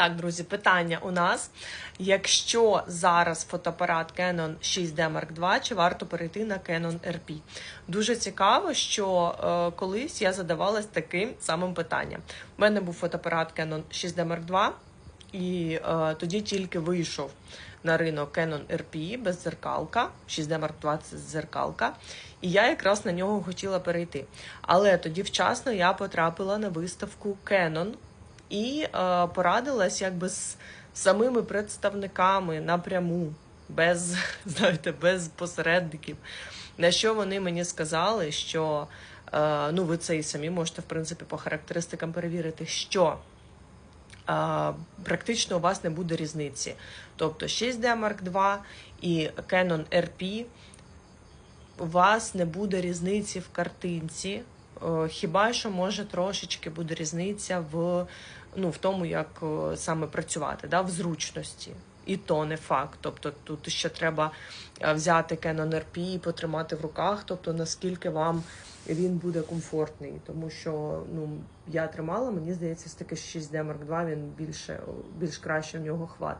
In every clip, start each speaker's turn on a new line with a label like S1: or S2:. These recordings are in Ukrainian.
S1: Так, друзі, питання у нас. Якщо зараз фотоапарат Canon 6D Mark II, чи варто перейти на Canon RP? Дуже цікаво, що е, колись я задавалась таким самим питанням. У мене був фотоапарат Canon 6D Mark II, і е, тоді тільки вийшов на ринок Canon RP без дзеркалка. 6D Mark II це дзеркалка. І я якраз на нього хотіла перейти. Але тоді вчасно я потрапила на виставку Canon і е, порадилась якби з самими представниками напряму, без, знаєте, без посередників. На що вони мені сказали, що е, ну ви це і самі можете в принципі по характеристикам перевірити, що е, практично у вас не буде різниці. Тобто 6D Mark II і Canon RP у вас не буде різниці в картинці. Е, Хіба що може трошечки буде різниця в, ну, в тому, як е, саме працювати, да, в зручності. І то не факт. Тобто тут ще треба е, взяти Canon RP і потримати в руках, тобто наскільки вам він буде комфортний. Тому що ну, я тримала, мені здається, з таки 6D Mark II він більше, більш краще в нього хват.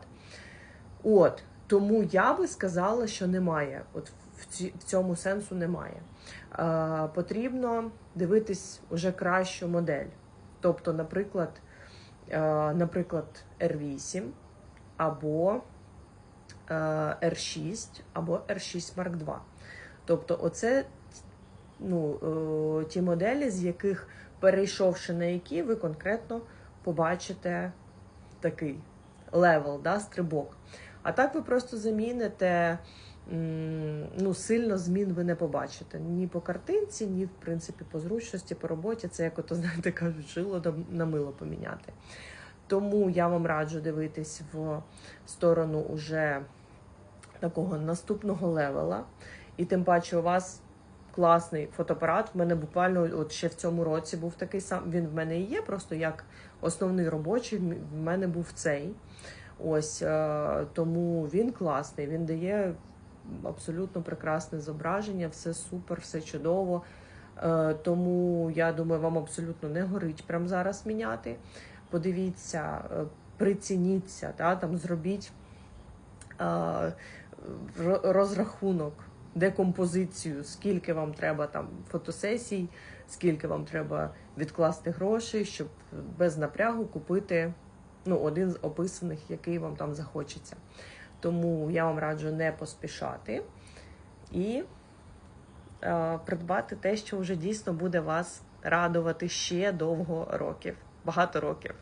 S1: От, тому я би сказала, що немає. От в, цьому сенсу немає. Е, потрібно дивитись уже кращу модель. Тобто, наприклад, е, наприклад, R8 або е, R6, або R6 Mark II. Тобто, оце ну, ті моделі, з яких, перейшовши на які, ви конкретно побачите такий левел, да, стрибок. А так ви просто заміните, ну, сильно змін ви не побачите. Ні по картинці, ні, в принципі, по зручності, по роботі. Це як ото, знаєте, кажуть, жило на мило поміняти. Тому я вам раджу дивитись в сторону уже такого наступного левела. І тим паче у вас класний фотоапарат. В мене буквально от ще в цьому році був такий сам. Він в мене і є, просто як основний робочий. В мене був цей. Ось е, тому він класний. Він дає абсолютно прекрасне зображення, все супер, все чудово. Е, Тому я думаю, вам абсолютно не горить прямо зараз міняти. Подивіться, е, прицініться, та, там зробіть е, розрахунок, декомпозицію, скільки вам треба там фотосесій, скільки вам треба відкласти грошей, щоб без напрягу купити ну, один з описаних, який вам там захочеться. Тому я вам раджу не поспішати і е, придбати те, що вже дійсно буде вас радувати ще довго років, багато років.